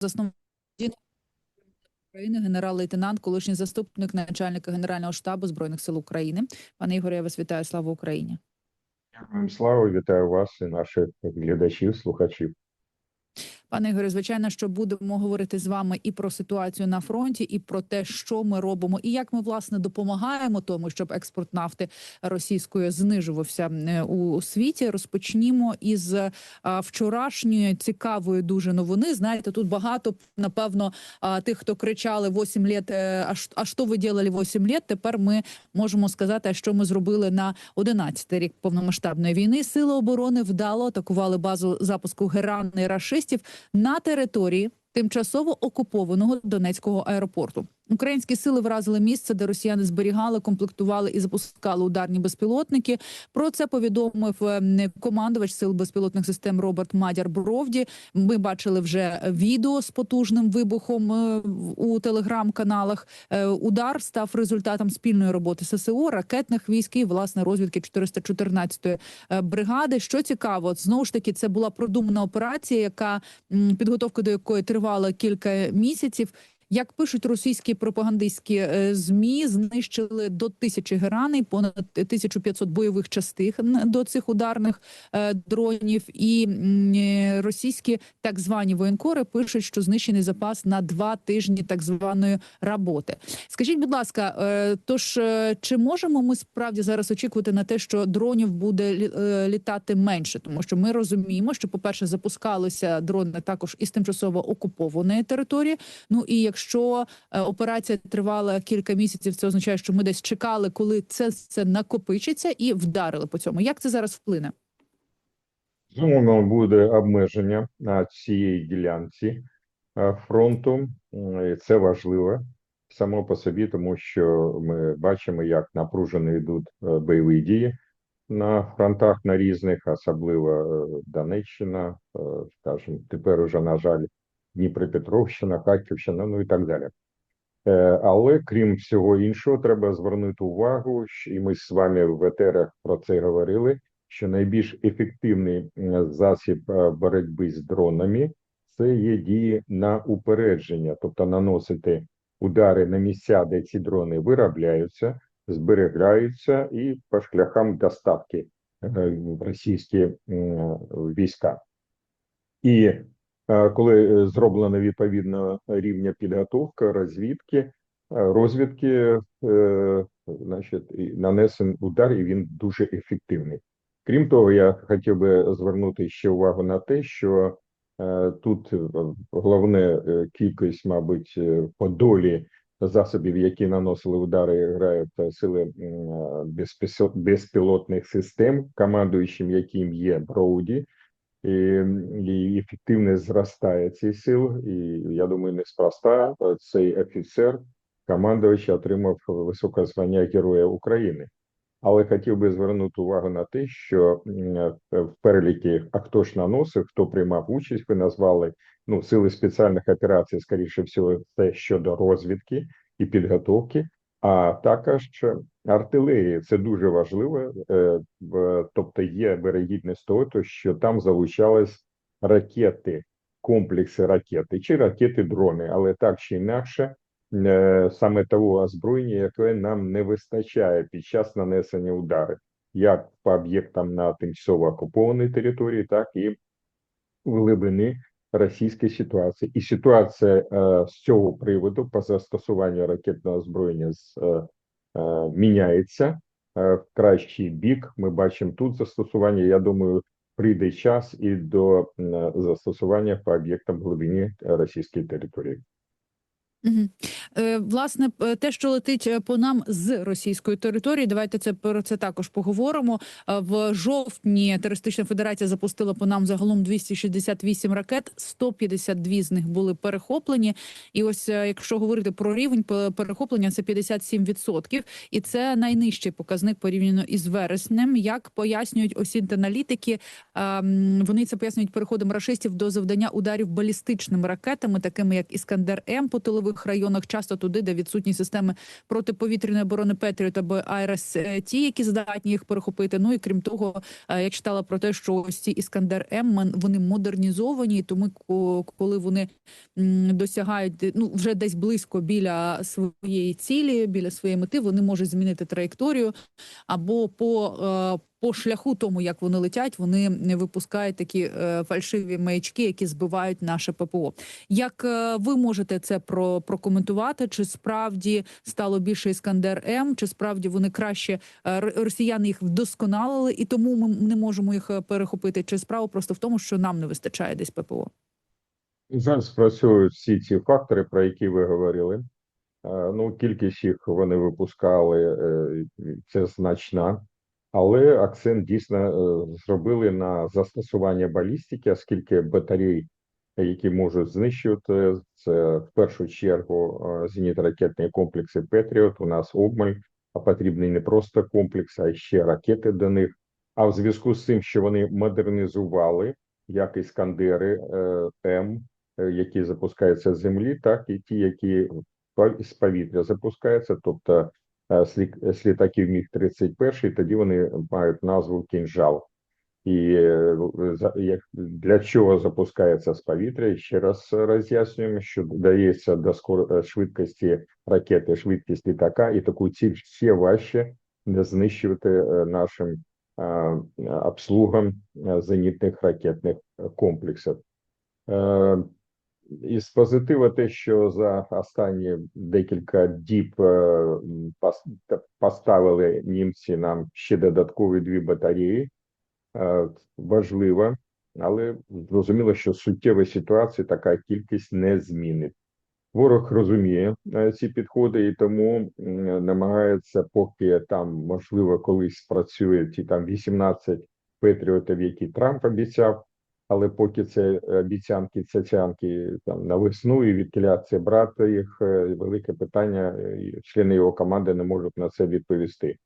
засновник України, генерал-лейтенант, колишній заступник начальника Генерального штабу Збройних сил України. Пане Ігоре, я вас вітаю. Слава Україні. Слава, вітаю вас і наших глядачів, слухачів. Пане Ігоре, звичайно, що будемо говорити з вами і про ситуацію на фронті, і про те, що ми робимо, і як ми власне допомагаємо тому, щоб експорт нафти російської знижувався е, у світі. Розпочнімо із вчорашньої цікавої дуже новини. Знаєте, тут багато напевно тих, хто кричали 8 літ, е, а, що ви робили 8 літ? Тепер ми можемо сказати, що ми зробили на 11-й рік повномасштабної війни. Сили оборони вдало атакували базу запуску Герани і рашистів на території тимчасово окупованого Донецького аеропорту. Українські сили вразили місце, де росіяни зберігали, комплектували і запускали ударні безпілотники. Про це повідомив е, командувач сил безпілотних систем Роберт Мадяр Бровді. Ми бачили вже відео з потужним вибухом е, у телеграм-каналах. Е, Удар став результатом спільної роботи ССО, ракетних військ і власне розвідки 414-ї е, бригади. Що цікаво, знову ж таки, це була продумана операція, яка підготовка до якої тривала кілька місяців. Як пишуть російські пропагандистські е, змі, знищили до тисячі гераней, понад 1500 бойових частин до цих ударних е, дронів. І е, російські так звані воєнкори пишуть, що знищений запас на два тижні так званої роботи. Скажіть, будь ласка, тож чи можемо ми справді зараз очікувати на те, що дронів буде літати менше, тому що ми розуміємо, що, по перше, запускалися дрони також із тимчасово окупованої території. Ну і якщо е, операція тривала кілька місяців, це означає, що ми десь чекали, коли це, це накопичиться, і вдарили по цьому. Як це зараз вплине? Зумовно буде обмеження на цієї ділянці е, фронту. Це важливо само по собі, тому що ми бачимо, як напружено йдуть е, бойові дії на фронтах на різних, особливо Донеччина, скажімо, тепер уже, на жаль, Дніпропетровщина, Харківщина, ну і так далі. Е, Але крім всього іншого, треба звернути увагу, і ми з вами в етерах про це говорили. Що найбільш ефективний засіб е, боротьби з дронами це є дії на упередження, тобто наносити удари на місця, де ці дрони виробляються, зберігаються, і по шляхам доставки е, в російські війська. І коли е, зроблена відповідно рівня підготовка, розвідки, е, розвідки, е, значить, і нанесен удар, і він дуже ефективний. Крім того, я хотів би звернути ще увагу на те, що е, тут е, головне е, кількість, мабуть, е, по долі засобів, які наносили удари, грають е, сили е, безпілотних систем, командуючим яким є Броуді і, і ефективність зростає цих сил. І я думаю, неспроста е, цей офіцер, командувач, отримав високе звання Героя України. Але хотів би звернути увагу на те, що е, в переліки, а хто ж наносив, хто приймав участь, ви назвали ну сили спеціальних операцій, скоріше всього, це щодо розвідки і підготовки, а також артилерії. Це дуже важливо. е, Тобто є вирогідність того, що там залучались ракети, комплекси ракети чи ракети-дрони, але так чи інакше, е, саме того озброєння, яке нам не вистачає під час нанесення ударів, як по об'єктам на тимчасово окупованій території, так і глибини російської ситуації. І ситуація з цього приводу по застосуванню ракетного озброєння з, е, е, міняється в кращий бік. Ми бачимо тут застосування. Я думаю, прийде час і до застосування по об'єктам глибині російської території. Угу. Е, власне, те, що летить е, по нам з російської території, давайте це про це також поговоримо. Е, В жовтні терористична федерація запустила по нам загалом 268 ракет, 152 з них були перехоплені. І ось е, якщо говорити про рівень пе- перехоплення, це 57%. І це найнижчий показник порівняно із вереснем. Як пояснюють осінт-аналітики, ем, вони це пояснюють переходом рашистів до завдання ударів балістичними ракетами, такими як Іскандер М по тилових польових районах, часто туди, де відсутні системи протиповітряної оборони Петріот або АРС, ті, які здатні їх перехопити. Ну і крім того, е, я читала про те, що ось ці Іскандер М вони модернізовані, тому коли вони досягають ну вже десь близько біля своєї цілі, біля своєї мети, вони можуть змінити траєкторію або по, е, по шляху тому, як вони летять, вони не випускають такі е, фальшиві маячки, які збивають наше ППО. Як е, ви можете це про, прокоментувати? Чи справді стало більше іскандер М, чи справді вони краще е, росіяни їх вдосконалили, і тому ми не можемо їх перехопити? Чи справа просто в тому, що нам не вистачає десь ППО? Зараз працюють всі ці фактори, про які ви говорили. Ну, кількість їх вони випускали, це значна, але акцент дійсно е, зробили на застосування балістики, оскільки батарей, які можуть знищувати, це в першу чергу е, зенітно-ракетні комплекси Петріот. У нас обмаль, а потрібний не просто комплекс, а ще ракети до них. А в зв'язку з тим, що вони модернізували як іскандери е, М, які запускаються з землі, так і ті, які з повітря запускаються, тобто з з літаків міг 31 тоді вони мають назву кінжал. І е, для чого запускається з повітря? Ще раз роз'яснюємо, що дається до скор... е, швидкості ракети, швидкість літака, і таку ціль ще важче не знищувати е, нашим е, обслугам е, зенітних ракетних комплексів. Із позитива те, що за останні декілька діб е, поставили німці нам ще додаткові дві батареї. Е, Важливо, але зрозуміло, що суттєвої ситуації така кількість не змінить. Ворог розуміє е, ці підходи і тому намагається, поки там можливо колись спрацює ті там 18 патріотів, які Трамп обіцяв. Але поки це обіцянки, цяцянки там на весну і відкіляться брати їх, е, велике питання, е, члени його команди не можуть на це відповісти.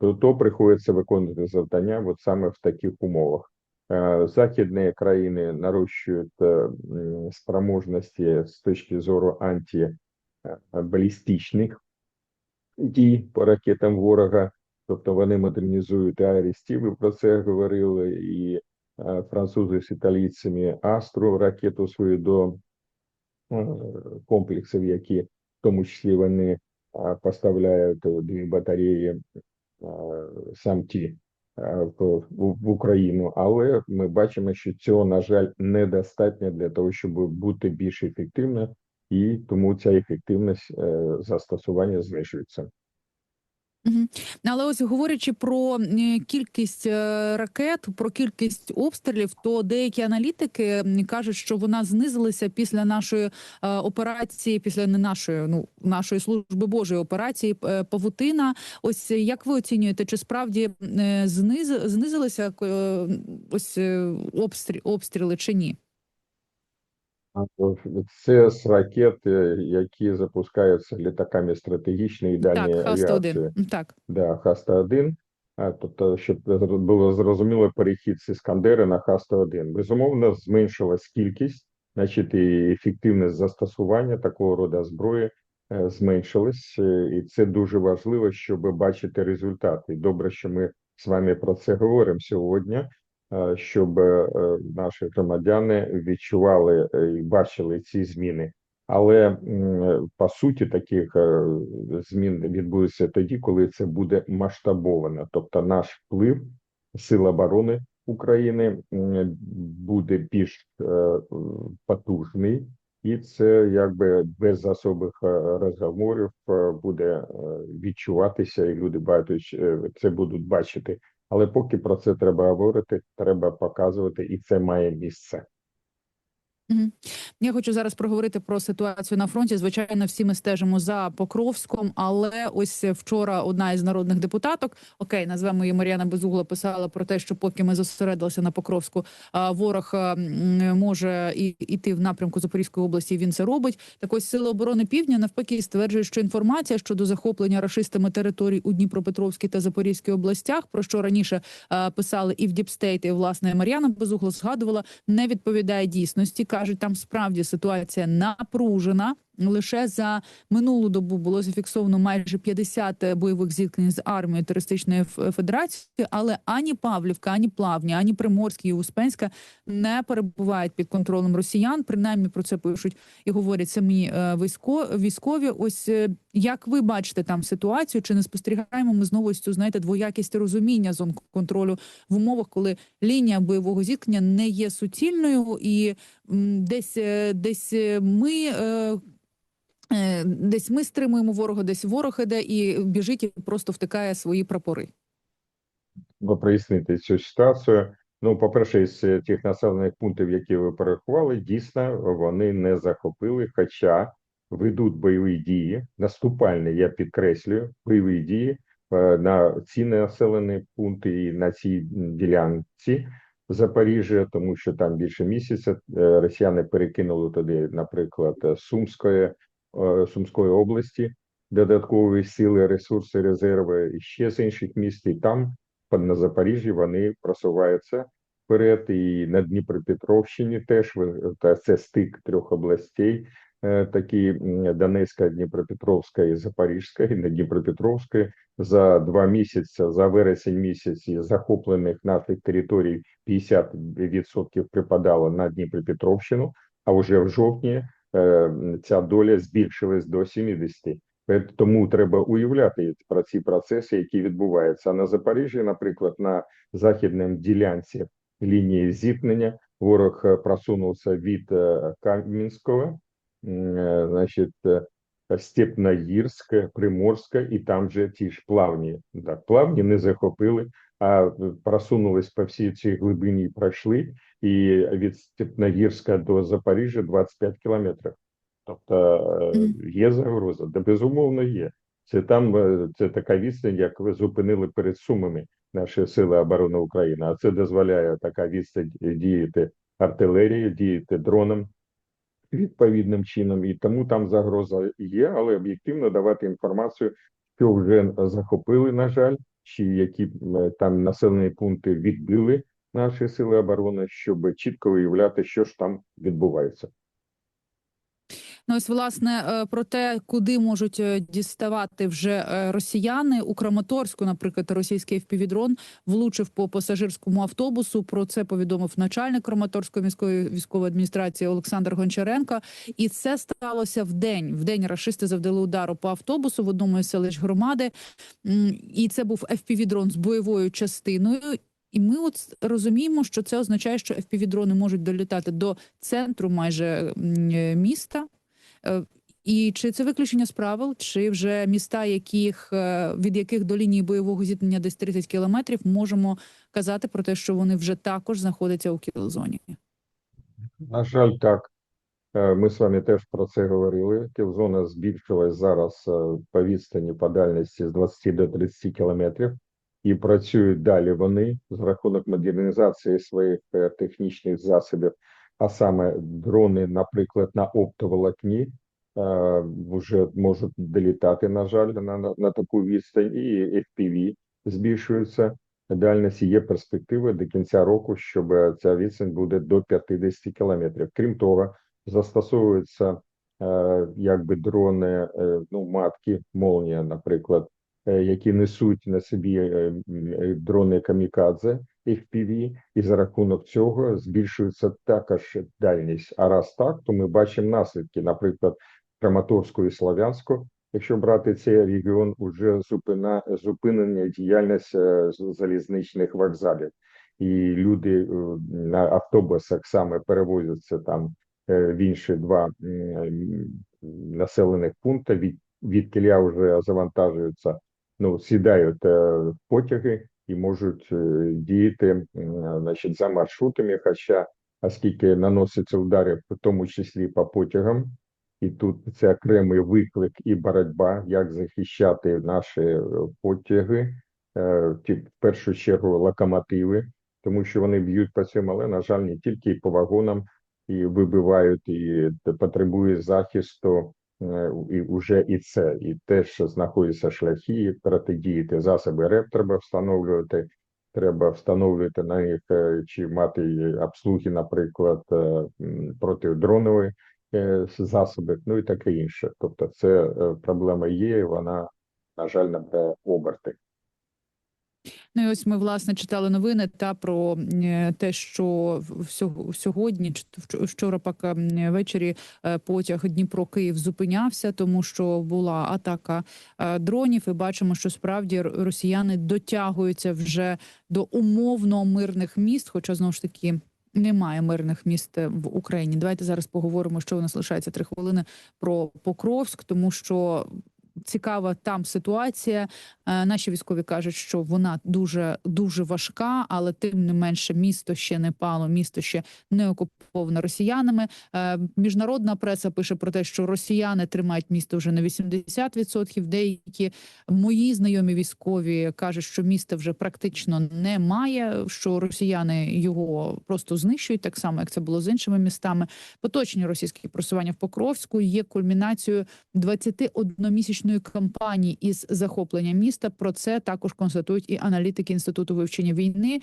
То, то приходиться виконувати завдання от саме в таких умовах. Е, Західні країни нарощують спроможності з точки зору антибалістичних дій по ракетам ворога, тобто вони модернізують аерісті, ви про це говорили, і е, французи з італійцями Астру ракету свою до е, комплексів, які в тому числі вони е, поставляють дві батареї сам ті в, в в Україну, але ми бачимо, що цього, на жаль, недостатньо для того, щоб бути більш ефективним, і тому ця ефективність е, застосування знижується. Мгм. Але ось говорячи про кількість е, ракет, про кількість обстрілів, то деякі аналітики кажуть, що вона знизилася після нашої е, операції, після не нашої, ну нашої служби Божої операції е, Павутина. Ось як ви оцінюєте, чи справді зниз, знизилися ось е, обстрі, обстріли чи ні? Це з ракет, які запускаються літаками стратегічної дальньої Так, Хаста авіації. 1 Так. Да, Хаста-1. А, Тобто, щоб було зрозуміло перехід з Іскандери на Хаста-1. Безумовно, зменшилась кількість, значить, і ефективність застосування такого роду зброї е, зменшилась, е, і це дуже важливо, щоб бачити результати. Добре, що ми з вами про це говоримо сьогодні, щоб е, наші громадяни відчували е, і бачили ці зміни. Але по суті таких е, змін відбудеться тоді, коли це буде масштабовано. Тобто наш вплив сил оборони України буде більш е, потужний, і це якби без особих е, розговорів е, буде е, відчуватися, і люди бачать, е, це будуть бачити. Але поки про це треба говорити, треба показувати, і це має місце. Я хочу зараз проговорити про ситуацію на фронті. Звичайно, всі ми стежимо за Покровськом, але ось вчора одна із народних депутаток, окей, назвемо її Мар'яна Безугла, писала про те, що поки ми зосередилися на Покровську, ворог може і іти в напрямку Запорізької області. Він це робить. Так ось сили оборони Півдня навпаки стверджують, що інформація щодо захоплення рашистами територій у Дніпропетровській та Запорізькій областях, про що раніше писали і в Діпстейт, і власне Мар'яна Безугла згадувала, не відповідає дійсності. Кажуть, там справді ситуація напружена. Лише за минулу добу було зафіксовано майже 50 бойових зіткнень з армією терористичної федерації, але ані Павлівка, ані Плавні, ані Приморський і Успенська не перебувають під контролем росіян. Принаймні про це пишуть і говорять самі е, військові. Ось е, як ви бачите там ситуацію? Чи не спостерігаємо ми знову ось цю знаєте двоякість розуміння зон контролю в умовах, коли лінія бойового зіткнення не є суцільною, і десь е, десь е, ми. Е, Десь ми стримуємо ворога, десь ворог іде і біжить і просто втикає свої прапори. Бо прояснити цю ситуацію. Ну, по-перше, із е, тих населених пунктів, які ви порахували, дійсно вони не захопили, хоча ведуть бойові дії, наступальні, я підкреслюю, бойові дії е, на ці населені пункти і на цій ділянці Запоріжжя, тому що там більше місяця росіяни перекинули туди, наприклад, Сумської, Сумської області. Додаткові сили, ресурси, резерви і ще з інших міст, і там на Запоріжжі вони просуваються вперед, і на Дніпропетровщині теж це стик трьох областей, е, такі Донецька, Дніпропетровська і Запорізька, і на Дніпропетровській за два місяці, за вересень місяць із захоплених наших територій 50% припадало на Дніпропетровщину, а вже в жовтні е, ця доля збільшилась до 70%. Е, Тому треба уявляти про ці процеси, які відбуваються. На Запоріжжі, наприклад, на західній ділянці лінії зіткнення ворог е, просунувся від е, Кам'янського, е, значить, е, Степногірська, Приморська, і там же ті ж плавні. Так, плавні не захопили, а просунулись по всій цій глибині, і пройшли, і від Степногірська до Запоріжжя 25 кілометрів. Тобто е, є загроза, де безумовно є. Це там е, це така відстань, як ви зупинили перед Сумами наші сили оборони України. А це дозволяє така відстань діяти артилерією, діяти дроном відповідним чином. І тому там загроза є, але об'єктивно давати інформацію, що вже захопили, на жаль, чи які е, там населені пункти відбили наші сили оборони, щоб чітко виявляти, що ж там відбувається. Ну, ось власне е, про те, куди можуть е, діставати вже е, росіяни у Краматорську, наприклад, російський впівдрон влучив по пасажирському автобусу. Про це повідомив начальник Краматорської міської військової адміністрації Олександр Гончаренко. І це сталося в день. В день рашисти завдали удару по автобусу в одному із селищ громади. І це був FPV-дрон з бойовою частиною. І ми от розуміємо, що це означає, що FPV-дрони можуть долітати до центру майже міста. Е, І чи це виключення з правил, чи вже міста, яких е, від яких до лінії бойового зіткнення десь 30 кілометрів, можемо казати про те, що вони вже також знаходяться у кілзоні? На жаль, так. Е, Ми з вами теж про це говорили. Кілзона збільшилась зараз по відстані по дальності з 20 до 30 кілометрів, і працюють далі вони з рахунок модернізації своїх технічних засобів, а саме дрони, наприклад, на оптоволокні, е, вже можуть долітати, на жаль, на, на, таку відстань, і FPV збільшуються. Дальності є перспективи до кінця року, щоб ця відстань буде до 50 кілометрів. Крім того, застосовуються е, якби дрони, е, ну матки, молнія, наприклад, які несуть на собі е, е, дрони камікадзе FPV, і за рахунок цього збільшується також дальність. А раз так, то ми бачимо наслідки, наприклад, Краматорську і Слов'янську. Якщо брати цей регіон, уже зупина зупинення діяльності е, залізничних вокзалів, і люди е, на автобусах саме перевозяться там е, в інші два населених пункти, від від вже завантажуються, ну сідають е, в потяги і можуть е, діяти значить, за маршрутами. Хоча, оскільки наносяться удари, в тому числі по потягам, і тут це окремий виклик і боротьба, як захищати наші е, потяги, е, ті, в першу чергу локомотиви, тому що вони б'ють по цьому, але на жаль, не тільки по вагонам, і вибивають, і потребує захисту. Е, І вже і це, і те, що знаходяться шляхи, протидіяти засоби РЕП треба встановлювати. Треба встановлювати на них е, чи мати обслуги, наприклад, протидронові е, засоби, ну і таке інше. Тобто, це проблема є, вона, на жаль, набере оберти. Ну і ось ми власне читали новини та про е, те, що сьогодні, вчора ем, ввечері е, потяг Дніпро Київ зупинявся, тому що була атака е, дронів. І бачимо, що справді росіяни дотягуються вже до умовно мирних міст, хоча знову ж таки. Немає мирних міст в Україні. Давайте зараз поговоримо, що у нас лишається три хвилини про Покровськ, тому що цікава там ситуація. Е, Наші військові кажуть, що вона дуже дуже важка, але тим не менше місто ще не пало, місто ще не окуповано росіянами. Е, Міжнародна преса пише про те, що росіяни тримають місто вже на 80%. Деякі мої знайомі військові кажуть, що міста вже практично немає. Що росіяни його просто знищують, так само як це було з іншими містами. Поточні російські просування в Покровську є кульмінацією 21-місячної кампанії із захоплення міста. Про це також констатують і аналітики інституту вивчення війни.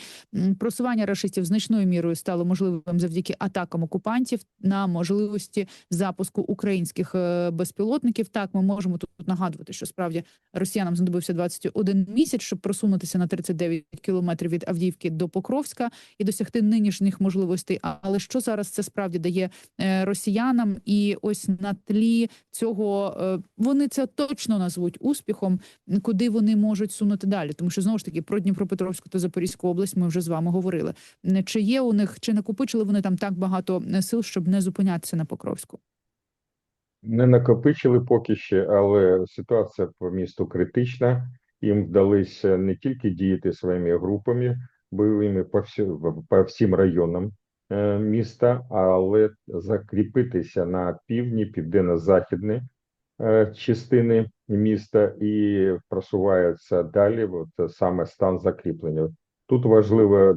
Просування рашистів значною мірою стало можливим завдяки атакам окупантів на можливості запуску українських е, безпілотників. Так, ми можемо тут нагадувати, що справді росіянам знадобився 21 місяць, щоб просунутися на 39 кілометрів від Авдіївки до Покровська і досягти нинішніх можливостей. Але що зараз це справді дає е, росіянам? І ось на тлі цього е, вони це точно назвуть успіхом, куди вони можуть сунути далі. Тому що знову ж таки про Дніпропетровську та Запорізьку область ми вже з вами говорили. Не Чи є у них, чи накопичили вони там так багато е, сил, щоб не зупинятися на Покровську? Не накопичили поки ще, але ситуація по місту критична. Їм вдалося не тільки діяти своїми групами бойовими по, всі, по всім районам е, міста, але закріпитися на півдні, південно-західні е, частини міста і просуваються далі. От саме стан закріплення. Тут важливо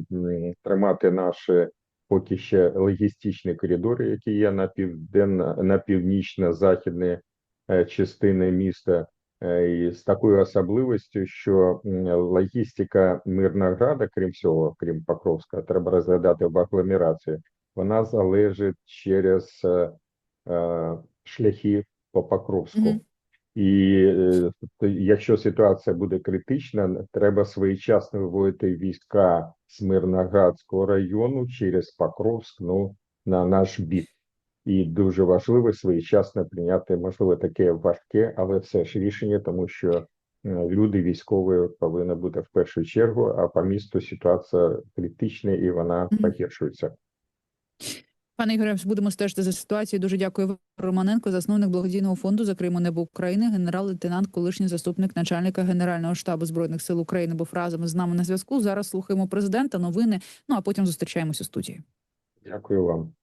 тримати наші поки ще логістичні коридори, які є на південно, на північно-західні е, частини міста, е, і з такою особливістю, що логістика Мирнограда, крім всього, крім Покровська, треба розглядати в агломерації. Вона залежить через е, е, шляхи по Покровську. Мгм. І е, тобто, якщо ситуація буде критична, треба своєчасно виводити війська з Мирноградського району через Покровськ ну, на наш бік. І дуже важливо своєчасно прийняти, можливо, таке важке, але все ж рішення, тому що е, люди військові повинні бути в першу чергу, а по місту ситуація критична і вона погіршується. Пане Ігоре, будемо стежити за ситуацією. Дуже дякую Романенко, засновник благодійного фонду за Криму Небо України, генерал-лейтенант, колишній заступник начальника Генерального штабу збройних сил України. Був разом з нами на зв'язку. Зараз слухаємо президента, новини. Ну а потім зустрічаємося у студії. Дякую вам.